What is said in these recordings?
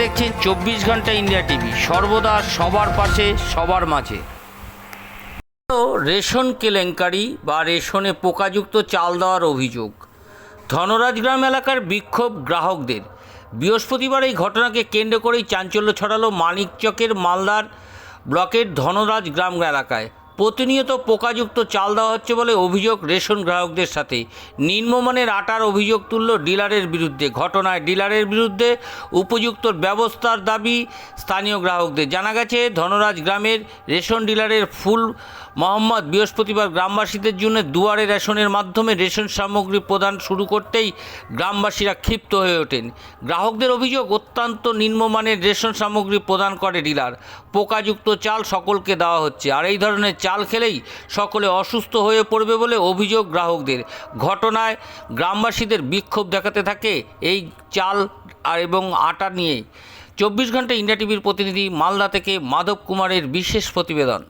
দেখছেন চব্বিশ ঘণ্টা ইন্ডিয়া টিভি। সর্বদা সবার পাশে, সবার মাঝে। রেশন কেলেঙ্কারি বা রেশনে পোকাযুক্ত চাল দেওয়ার অভিযোগ। ধনরাজগ্রাম এলাকার বিক্ষোভ গ্রাহকদের। বৃহস্পতিবার এই ঘটনাকে কেন্দ্র করেই চাঞ্চল্য ছড়ালো মানিকচকের মালদার ব্লকের ধনরাজ গ্রাম এলাকায়। প্রতিনিয়ত পোকাযুক্ত চাল দেওয়া হচ্ছে বলে অভিযোগ রেশন গ্রাহকদের সাথে। নিম্নমানের আটার অভিযোগ তুলল ডিলারের বিরুদ্ধে। ঘটনায় ডিলারের বিরুদ্ধে উপযুক্ত ব্যবস্থার দাবি স্থানীয় গ্রাহকদের। জানা গেছে, ধনরাজ গ্রামের রেশন ডিলারের ফুল মোহাম্মদ বৃহস্পতিবার গ্রামবাসীদের জন্য দুয়ারে রেশনের মাধ্যমে রেশন সামগ্রী প্রদান শুরু করতেই গ্রামবাসীরা ক্ষিপ্ত হয়ে ওঠেন। গ্রাহকদের অভিযোগ, অত্যন্ত নিম্নমানের রেশন সামগ্রী প্রদান করে ডিলার। পোকাযুক্ত চাল সকলকে দেওয়া হচ্ছে। আর এই ধরনের চাল খেলেই সকলে অসুস্থ হয়ে পড়বে বলে অভিযোগ গ্রাহকদের। ঘটনায় গ্রামবাসীদের বিক্ষোভ দেখাতে থাকে এই চাল আর এবং আটা নিয়ে। চব্বিশ ঘণ্টা ইন্ডিয়া টিভির প্রতিনিধি মালদা থেকে মাধব কুমারের বিশেষ প্রতিবেদন।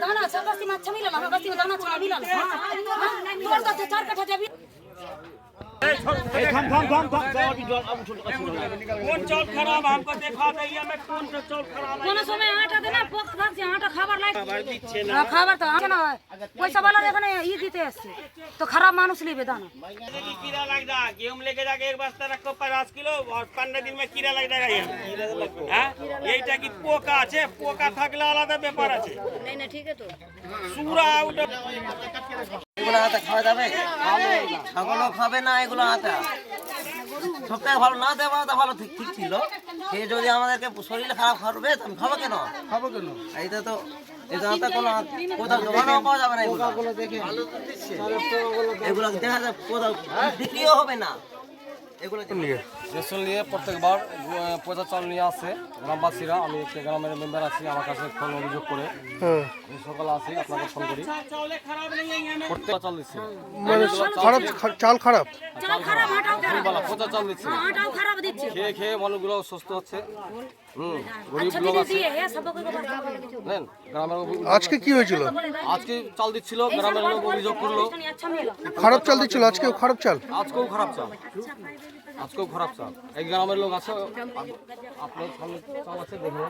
ना तोड़ का चार कट्ठा जब थम थम थम थम जाओ अभी जाओ अब छोड़ कौन चौल खराब हमको देखा दैया में कौन सा चौल खराब কোন সময় আটা দেনা পোক থাকছে আটা খাবার লাগে খাবার দিচ্ছে না হ্যাঁ, খাবার তো আছে না পয়সা वाला এখানে ই দিতে আসছে তো খারাপ মানুষ নেবে দানা की कीड़ा लग जा गेहूं लेके जाके एक बस्ता रखो पचास किलो और पंद्रह दिन में कीड़ा लग जाएगा ये হ্যাঁ এইটা কি পোকা আছে পোকা থাকলে আলাদা ব্যাপার আছে नहीं नहीं ठीक है तो সুরা ওটা এগুলো আটা খাওয়া যাবে ছাগলও খাবে না এগুলো সবথেকে ভালো না দেওয়া তো ভালো ঠিক ঠিক ছিল। সে যদি আমাদেরকে শরীর খারাপ করবে তো আমি খাব কেন? খাব কেন? এইটা তো এটা কোনো কোথাও দোকানেও পাওয়া যাবে না এগুলো। এগুলো দেখা যায় কোথাও বিক্রিও হবে না। এগুলো রেশন নিয়ে প্রত্যেকবার প্রচার নিয়ে আসে গ্রামবাসীরা আমি একটা গ্রামের মেম্বার আছি আমার কাছে ফোন অভিযোগ করে। সকালে আসি আপনাকে ফোন করি। প্রত্যেক চাল দিচ্ছে। মানে খারাপ চাল খারাপ? প্রচার চাল দিচ্ছে। খেয়ে খেয়ে মানুষগুলো সুস্থ হচ্ছে। আজকে কি হয়েছিল? আজকে চাল দিচ্ছিল গ্রামের লোক অভিযোগ করল। খারাপ চাল দিচ্ছিল আজকেও খারাপ চাল? আজকেও খারাপ চাল। আজকেও খারাপ চাল। এই গ্রামের লোক আছে আপনার সামনে চাল আছে দেখুন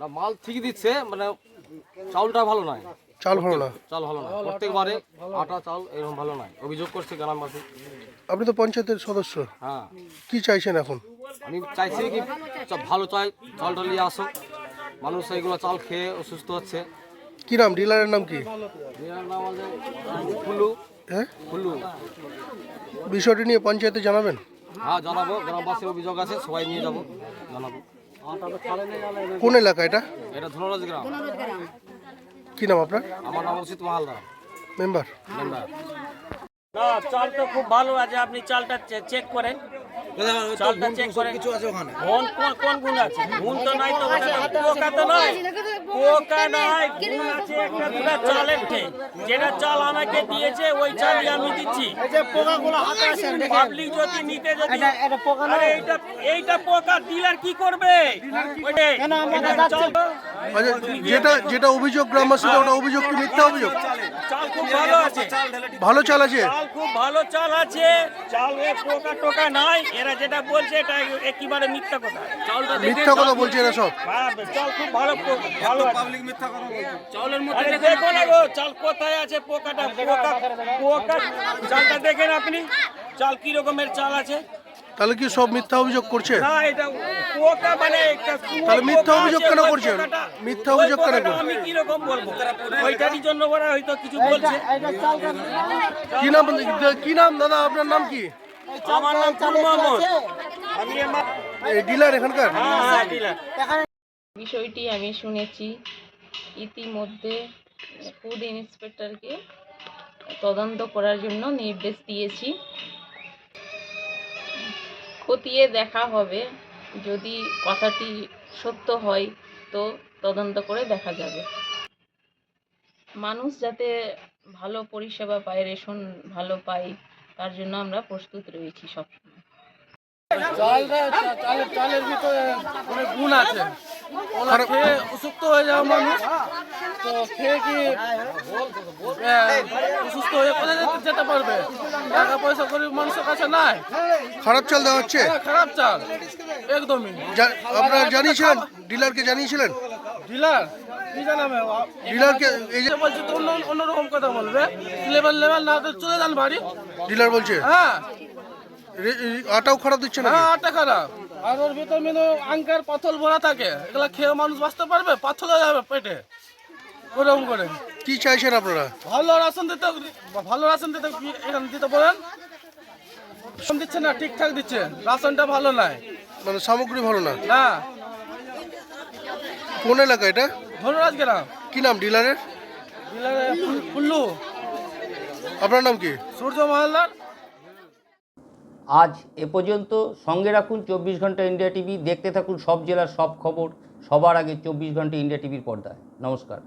না মাল ঠিকই দিচ্ছে মানে চাউলটা ভালো নয়। চাল ভালো না? চাল ভালো নয়। প্রত্যেকবারে আটা চাল এরকম ভালো নয়। অভিযোগ করছে গ্রামবাসী। আপনি তো পঞ্চায়েতের সদস্য। হ্যাঁ। কি চাইছেন এখন? আমি চাইছি কি ভালো চাই চালটা নিয়ে আসো মানুষ এইগুলো চাল খেয়ে অসুস্থ হচ্ছে। কি নাম ডিলারের নাম কি? ফুলু। হ্যাঁ? ফুলু। বিষয়টি নিয়ে পঞ্চায়েতে জানাবেন? হ্যাঁ জানাব। গ্রামবাসীর অভিযোগ আছে সবাই নিয়ে যাব। জানাব। কোন এলাকা এটা? এটা ধনরাজ গ্রাম। কি নাম আপনার? আমার নাম অসিত মাহালদার। মেম্বার। মেম্বার। না চাল তো খুব ভালো আছে আপনি চালটা চেক করেন চালটা চেক করেন। কিছু আছে ওখানে। কোন কোন কোন গুণ আছে? গুণ তো নাই তো না। পোকা তো নয়। পোকা নাই গুণ আছে একটা দুটা চালের ঠে যেটা চাল আমাকে দিয়েছে ওই চালই আমি দিচ্ছি। পাবলিক যদি নিতে যদি আরে এইটা এইটা পোকা ডিলার কি করবে? আচ্ছা যেটা যেটা অভিযোগ গ্রামবাসীরা ওটা অভিযোগ কি মিথ্যা অভিযোগ? চাল খুব ভালো আছে ভালো চাল আছে? চাল খুব ভালো চাল আছে। চাল এ পোকা টোকা নাই। এরা যেটা বলছে এটা একেবারে মিথ্যা কথা। চালটা মিথ্যা কথা বলছে এরা সব। চাল খুব ভালো ভালো পাবলিক মিথ্যা কথা বলছে। চালের মধ্যে দেখো না গো চাল কোথায় আছে? পোকাটা পোকা পোকা। চালটা দেখেন আপনি। চাল কি রকমের চাল আছে? তাহলে কি সব মিথ্যা অভিযোগ করছে? এটা মানে তাহলে মিথ্যা অভিযোগ কেন ওই করছেন? মিথ্যা অভিযোগ কেন আমি কি রকম বলব? ওইটারই জন্য ওরা হয়তো কিছু বলছে। কি নাম কি নাম দাদা? আপনার নাম কি? আমার নাম মোহাম্মদ। আমি এই ডিলার এখানকার? হ্যাঁ হ্যাঁ ডিলার। বিষয়টি আমি শুনেছি। ইতিমধ্যে ফুড ইন্সপেক্টরকে তদন্ত করার জন্য নির্দেশ দিয়েছি। খতিয়ে দেখা হবে। যদি কথাটি সত্য হয় তো তদন্ত করে দেখা যাবে। মানুষ যাতে ভালো পরিষেবা পায় রেশন ভালো পায় তার জন্য আমরা প্রস্তুত রয়েছি সবসময়। চালের চালের ভিতরে অনেক গুণ আছে। ওরা খেয়ে অসুস্থ হয়ে যাওয়া মানুষ। তো খেয়ে কি আহ, হয়ে কোথায় যেতে- পারবে? টাকা পয়সা গরিব মানুষের কাছে নাই। খারাপ চাল দেওয়া হচ্ছে? হ্যাঁ, খারাপ চাল। একদমই। আপনারা জানিয়েছিলেন? ডিলারকে জানিয়েছিলেন? ডিলার? কি জানাবে? ডিলারকে এই যে যে বলছে তো অন্য অন্যরকম কথা বলবে। লেভেল লেভেল না তো চলে যান বাড়ি। ডিলার বলছে? হ্যাঁ। আটাও খারাপ দিচ্ছে না হ্যাঁ আটা খারাপ। আর ওর ভিতর মেনু আঙ্কার পাথর ভরা থাকে। এগুলা খেয়ে মানুষ বাঁচতে পারবে? পাথর যাবে পেটে। ওরকম করে কি চাইছেন আপনারা? ভালো রাশন দিতে ভালো রাশন দিতে কি- এখানে দিতে বলেন? রাশন দিচ্ছে না ঠিকঠাক দিচ্ছে। রাশনটা ভালো নাই। মানে সামগ্রী ভালো না? না। কোন এলাকা এটা? ধনুরাজ গ্রাম। কি নাম ডিলারের? ডিলারে ফুল- ফুল্লু। আপনার নাম কি? সূর্য মহল্লার আজ এ পর্যন্ত সঙ্গে রাখুন চব্বিশ ঘণ্টা ইন্ডিয়া টিভি দেখতে থাকুন সব জেলার সব খবর সবার আগে চব্বিশ ঘণ্টা ইন্ডিয়া টিভির পর্দায়। নমস্কার।